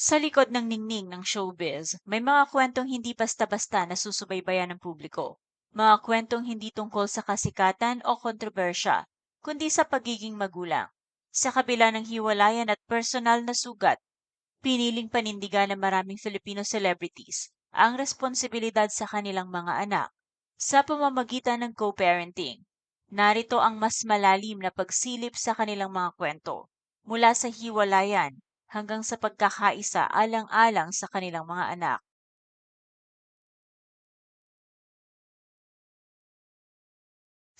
Sa likod ng ningning ng showbiz, may mga kwentong hindi basta-basta nasusubaybayan ng publiko. Mga kwentong hindi tungkol sa kasikatan o kontrobersya, kundi sa pagiging magulang. Sa kabila ng hiwalayan at personal na sugat, piniling panindigan ng maraming Filipino celebrities ang responsibilidad sa kanilang mga anak sa pamamagitan ng co-parenting. Narito ang mas malalim na pagsilip sa kanilang mga kwento mula sa hiwalayan hanggang sa pagkakaisa alang-alang sa kanilang mga anak.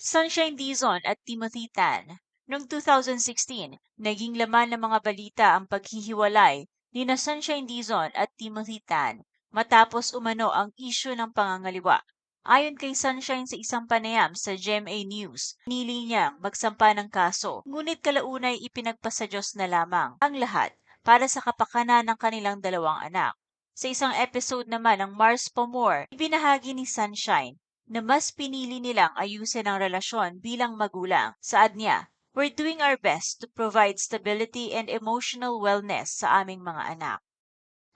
Sunshine Dizon at Timothy Tan. Noong 2016, naging laman ng mga balita ang paghihiwalay ni na Sunshine Dizon at Timothy Tan matapos umano ang isyu ng pangangaliwa. Ayon kay Sunshine sa isang panayam sa GMA News, nili niyang magsampa ng kaso, ngunit kalaunay ipinagpasa Diyos na lamang ang lahat para sa kapakanan ng kanilang dalawang anak. Sa isang episode naman ng Mars for More, ibinahagi ni Sunshine na mas pinili nilang ayusin ang relasyon bilang magulang. Saad niya, We're doing our best to provide stability and emotional wellness sa aming mga anak.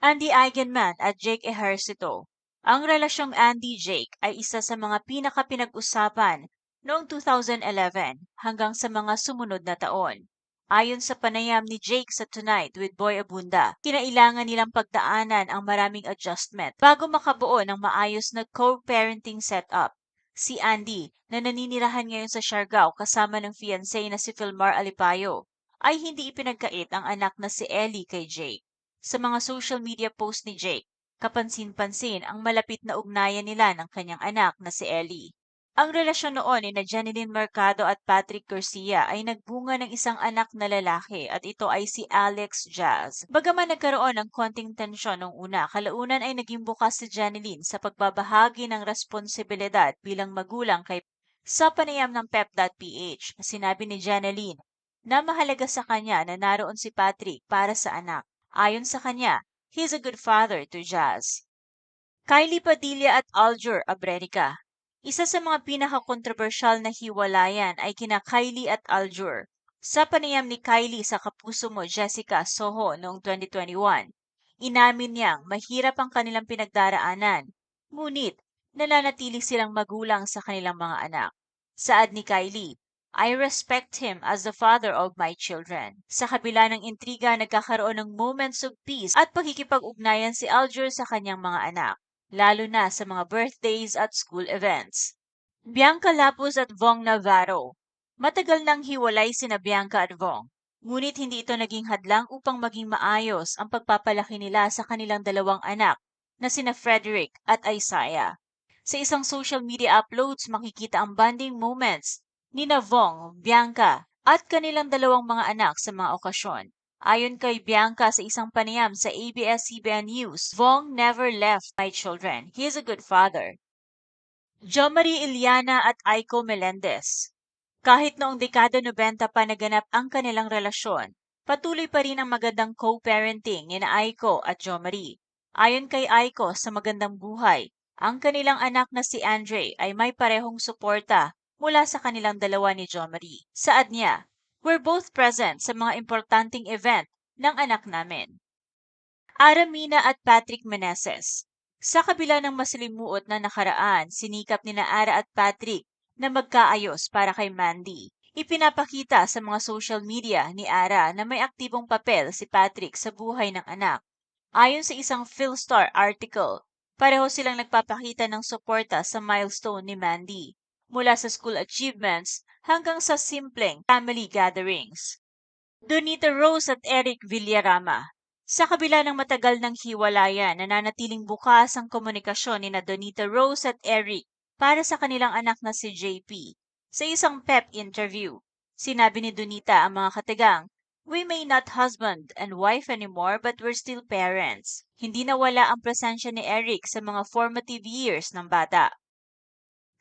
Andy Eigenman at Jake Ejercito. Ang relasyong Andy-Jake ay isa sa mga pinaka-pinag-usapan noong 2011 hanggang sa mga sumunod na taon. Ayon sa panayam ni Jake sa Tonight with Boy Abunda, kinailangan nilang pagdaanan ang maraming adjustment bago makabuo ng maayos na co-parenting setup. Si Andy, na naninirahan ngayon sa Siargao kasama ng fiancé na si Filmar Alipayo, ay hindi ipinagkait ang anak na si Ellie kay Jake. Sa mga social media post ni Jake, kapansin-pansin ang malapit na ugnayan nila ng kanyang anak na si Ellie. Ang relasyon noon ni na Janeline Mercado at Patrick Garcia ay nagbunga ng isang anak na lalaki at ito ay si Alex Jazz. Bagaman nagkaroon ng konting tensyon nung una, kalaunan ay naging bukas si Janeline sa pagbabahagi ng responsibilidad bilang magulang kay sa panayam ng pep.ph, sinabi ni Janeline na mahalaga sa kanya na naroon si Patrick para sa anak. Ayon sa kanya, he's a good father to Jazz. Kylie Padilla at Aljur Abrenica isa sa mga pinaka-kontrobersyal na hiwalayan ay kina Kylie at Aljur. Sa panayam ni Kylie sa kapuso mo Jessica Soho noong 2021, inamin niyang mahirap ang kanilang pinagdaraanan, ngunit nananatili silang magulang sa kanilang mga anak. Saad ni Kylie, I respect him as the father of my children. Sa kabila ng intriga, nagkakaroon ng moments of peace at pagkikipag-ugnayan si Aljur sa kanyang mga anak lalo na sa mga birthdays at school events. Bianca Lapus at Vong Navarro Matagal nang hiwalay sina Bianca at Vong, ngunit hindi ito naging hadlang upang maging maayos ang pagpapalaki nila sa kanilang dalawang anak na sina Frederick at Isaiah. Sa isang social media uploads makikita ang bonding moments ni Vong, Bianca at kanilang dalawang mga anak sa mga okasyon. Ayon kay Bianca sa isang panayam sa ABS-CBN News, Vong never left my children. He is a good father. Jo Marie Iliana at Aiko Melendez Kahit noong dekada 90 pa naganap ang kanilang relasyon, patuloy pa rin ang magandang co-parenting ni Aiko at Jo Marie. Ayon kay Aiko sa magandang buhay, ang kanilang anak na si Andre ay may parehong suporta mula sa kanilang dalawa ni Jo Marie. Saad niya, We're both present sa mga importanteng event ng anak namin. Aramina at Patrick Meneses Sa kabila ng masalimuot na nakaraan, sinikap ni na Ara at Patrick na magkaayos para kay Mandy. Ipinapakita sa mga social media ni Ara na may aktibong papel si Patrick sa buhay ng anak. Ayon sa isang Philstar article, pareho silang nagpapakita ng suporta sa milestone ni Mandy, mula sa school achievements hanggang sa simpleng family gatherings. Donita Rose at Eric Villarama Sa kabila ng matagal ng hiwalayan, nananatiling bukas ang komunikasyon ni na Donita Rose at Eric para sa kanilang anak na si JP. Sa isang PEP interview, sinabi ni Donita ang mga katagang, We may not husband and wife anymore but we're still parents. Hindi nawala ang presensya ni Eric sa mga formative years ng bata.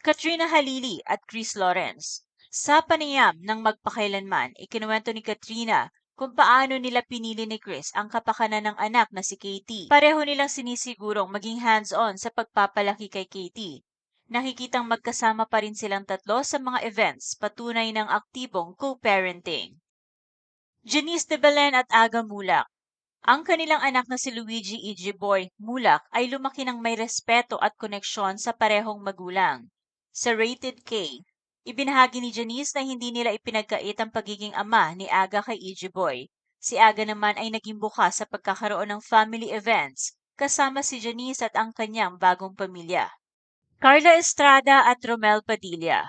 Katrina Halili at Chris Lawrence sa panayam ng magpakailanman, ikinuwento ni Katrina kung paano nila pinili ni Chris ang kapakanan ng anak na si Katie. Pareho nilang sinisigurong maging hands-on sa pagpapalaki kay Katie. Nakikitang magkasama pa rin silang tatlo sa mga events patunay ng aktibong co-parenting. Janice de Belen at Aga Mulak Ang kanilang anak na si Luigi Igiboy Mulak ay lumaki ng may respeto at koneksyon sa parehong magulang. Sa Rated K, ibinahagi ni Janice na hindi nila ipinagkait ang pagiging ama ni Aga kay Igiboy. Si Aga naman ay naging bukas sa pagkakaroon ng family events kasama si Janice at ang kanyang bagong pamilya. Carla Estrada at Romel Padilla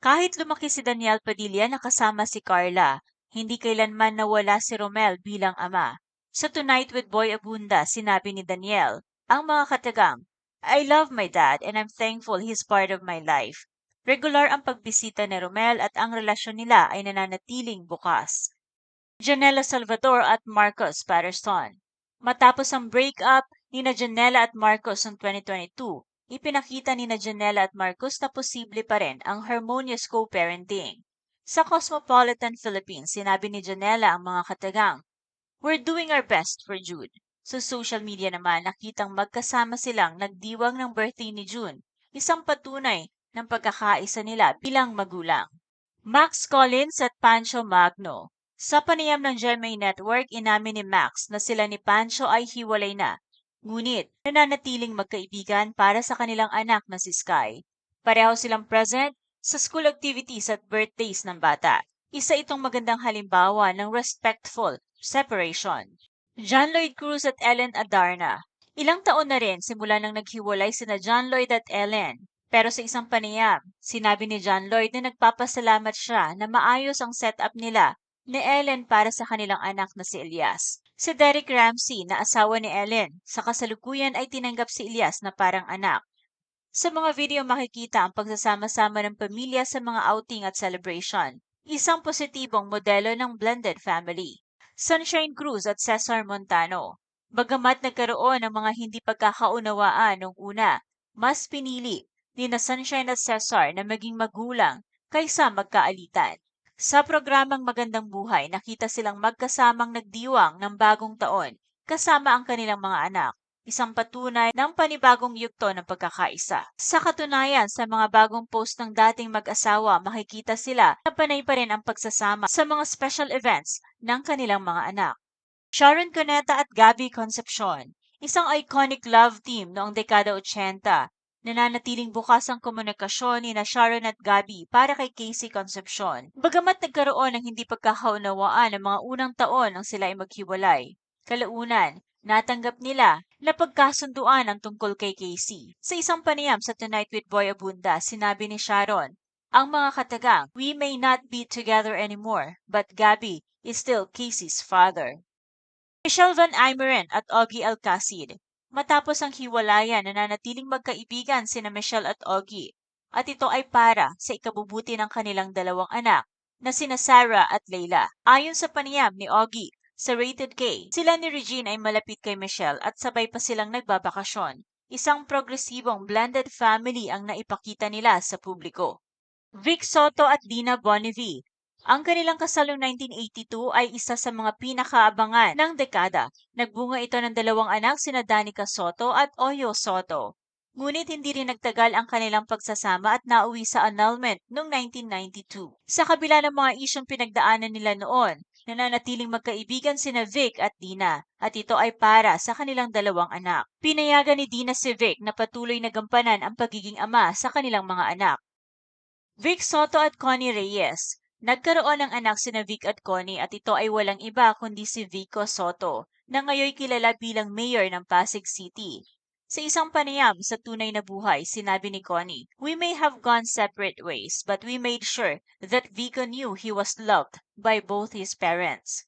Kahit lumaki si Daniel Padilla na kasama si Carla, hindi kailanman nawala si Romel bilang ama. Sa Tonight with Boy Abunda, sinabi ni Daniel, ang mga katagang, I love my dad and I'm thankful he's part of my life. Regular ang pagbisita ni Romel at ang relasyon nila ay nananatiling bukas. Janela Salvador at Marcos Patterson Matapos ang breakup ni na Janela at Marcos noong 2022, ipinakita ni na Janela at Marcos na posible pa rin ang harmonious co-parenting. Sa Cosmopolitan Philippines, sinabi ni Janela ang mga katagang, We're doing our best for Jude. Sa social media naman, nakitang magkasama silang nagdiwang ng birthday ni June, isang patunay ng pagkakaisa nila bilang magulang. Max Collins at Pancho Magno Sa panayam ng GMA Network, inamin ni Max na sila ni Pancho ay hiwalay na. Ngunit, nananatiling magkaibigan para sa kanilang anak na si Sky. Pareho silang present sa school activities at birthdays ng bata. Isa itong magandang halimbawa ng respectful separation. John Lloyd Cruz at Ellen Adarna. Ilang taon na rin simula nang naghiwalay sina John Lloyd at Ellen. Pero sa isang panayam, sinabi ni John Lloyd na nagpapasalamat siya na maayos ang setup nila ni Ellen para sa kanilang anak na si Elias. Si Derek Ramsey na asawa ni Ellen, sa kasalukuyan ay tinanggap si Elias na parang anak. Sa mga video makikita ang pagsasama-sama ng pamilya sa mga outing at celebration. Isang positibong modelo ng blended family. Sunshine Cruz at Cesar Montano. Bagamat nagkaroon ng mga hindi pagkakaunawaan nung una, mas pinili ni na Sunshine at Cesar na maging magulang kaysa magkaalitan. Sa programang Magandang Buhay, nakita silang magkasamang nagdiwang ng bagong taon kasama ang kanilang mga anak, isang patunay ng panibagong yugto ng pagkakaisa. Sa katunayan, sa mga bagong post ng dating mag-asawa, makikita sila na panay pa rin ang pagsasama sa mga special events ng kanilang mga anak. Sharon Cuneta at Gabby Concepcion, isang iconic love team noong dekada 80 nananatiling bukas ang komunikasyon ni na Sharon at Gabby para kay Casey Concepcion. Bagamat nagkaroon ng hindi pagkakaunawaan ng mga unang taon nang sila ay maghiwalay, kalaunan, natanggap nila na pagkasunduan ang tungkol kay Casey. Sa isang panayam sa Tonight with Boy Abunda, sinabi ni Sharon, ang mga katagang, we may not be together anymore, but Gabby is still Casey's father. Michelle Van Eimeren at Augie Alcacid Matapos ang hiwalayan, nananatiling magkaibigan sina Michelle at Augie at ito ay para sa ikabubuti ng kanilang dalawang anak na sina Sarah at Layla. Ayon sa panayam ni Augie sa Rated K, sila ni Regine ay malapit kay Michelle at sabay pa silang nagbabakasyon. Isang progresibong blended family ang naipakita nila sa publiko. Vic Soto at Dina Bonnevie ang kanilang kasalong 1982 ay isa sa mga pinakaabangan ng dekada. Nagbunga ito ng dalawang anak sina Danica Soto at Oyo Soto. Ngunit hindi rin nagtagal ang kanilang pagsasama at nauwi sa annulment noong 1992. Sa kabila ng mga isyong pinagdaanan nila noon, nananatiling magkaibigan sina Vic at Dina at ito ay para sa kanilang dalawang anak. Pinayagan ni Dina si Vic na patuloy na gampanan ang pagiging ama sa kanilang mga anak. Vic Soto at Connie Reyes Nagkaroon ng anak sina Vic at Connie at ito ay walang iba kundi si Vico Soto na ngayon kilala bilang mayor ng Pasig City. Sa isang panayam sa tunay na buhay, sinabi ni Connie, We may have gone separate ways, but we made sure that Vico knew he was loved by both his parents.